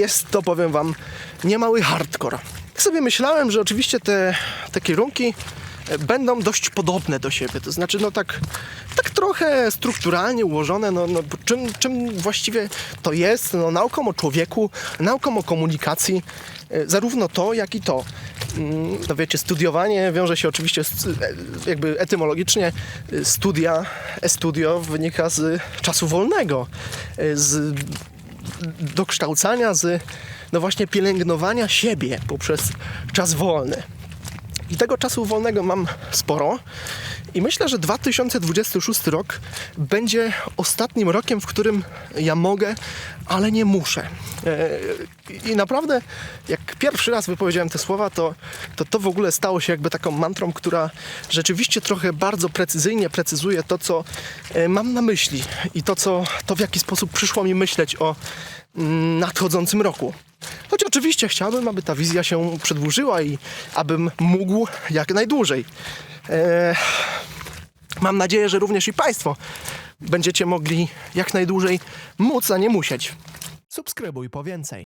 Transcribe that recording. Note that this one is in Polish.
jest to, powiem Wam, niemały hardcore. Tak sobie myślałem, że oczywiście te, te kierunki e, będą dość podobne do siebie, to znaczy no tak, tak trochę strukturalnie ułożone, no, no czym, czym właściwie to jest, no nauką o człowieku, nauką o komunikacji, e, zarówno to, jak i to. No wiecie, studiowanie wiąże się oczywiście z, e, jakby etymologicznie studia, e-studio wynika z czasu wolnego, z dokształcania, z no właśnie pielęgnowania siebie poprzez czas wolny. I tego czasu wolnego mam sporo. I myślę, że 2026 rok będzie ostatnim rokiem, w którym ja mogę, ale nie muszę. E, I naprawdę, jak pierwszy raz wypowiedziałem te słowa, to, to to w ogóle stało się jakby taką mantrą, która rzeczywiście trochę bardzo precyzyjnie precyzuje to, co e, mam na myśli i to, co, to w jaki sposób przyszło mi myśleć o mm, nadchodzącym roku. Choć oczywiście chciałbym, aby ta wizja się przedłużyła i abym mógł jak najdłużej. E, mam nadzieję, że również i Państwo będziecie mogli jak najdłużej móc, a nie musieć. Subskrybuj po więcej.